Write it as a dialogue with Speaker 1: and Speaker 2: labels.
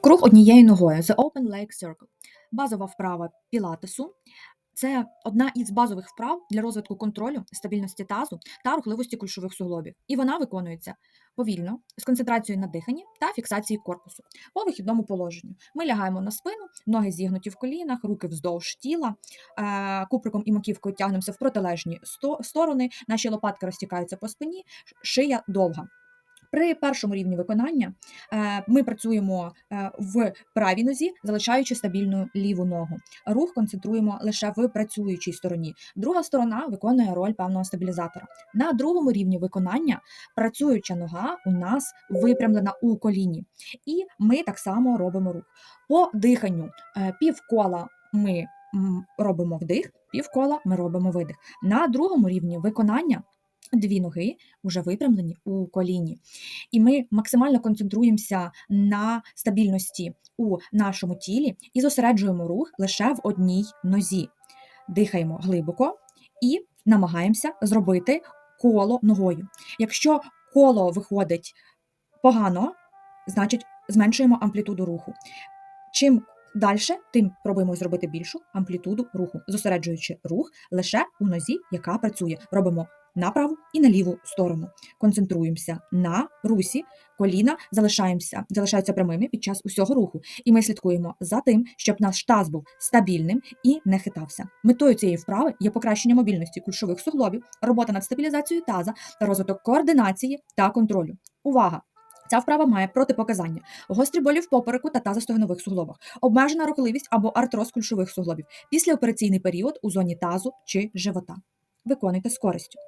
Speaker 1: Круг однією ногою The Open Leg Circle. Базова вправа пілатесу. Це одна із базових вправ для розвитку контролю, стабільності тазу та рухливості кульшових суглобів. І вона виконується повільно, з концентрацією на диханні та фіксації корпусу по вихідному положенню. Ми лягаємо на спину, ноги зігнуті в колінах, руки вздовж тіла, е, куприком і маківкою тягнемося в протилежні сторони, наші лопатки розтікаються по спині, шия довга. При першому рівні виконання е, ми працюємо е, в правій нозі, залишаючи стабільну ліву ногу. Рух концентруємо лише в працюючій стороні. Друга сторона виконує роль певного стабілізатора. На другому рівні виконання працююча нога у нас випрямлена у коліні, і ми так само робимо рух. По диханню е, півкола ми робимо вдих, півкола ми робимо видих. На другому рівні виконання. Дві ноги вже випрямлені у коліні, і ми максимально концентруємося на стабільності у нашому тілі і зосереджуємо рух лише в одній нозі. Дихаємо глибоко і намагаємося зробити коло ногою. Якщо коло виходить погано, значить зменшуємо амплітуду руху. Чим далі, тим пробуємо зробити більшу амплітуду руху, зосереджуючи рух лише у нозі, яка працює. Робимо на праву і на ліву сторону. Концентруємося на русі, коліна залишаємося, залишаються прямими під час усього руху. І ми слідкуємо за тим, щоб наш таз був стабільним і не хитався. Метою цієї вправи є покращення мобільності кульшових суглобів, робота над стабілізацією таза та розвиток координації та контролю. Увага! Ця вправа має протипоказання: гострі болі в попереку та тазостогнових суглобах, обмежена рухливість або артроз кульшових суглобів, післяопераційний період у зоні тазу чи живота. Виконуйте з користю.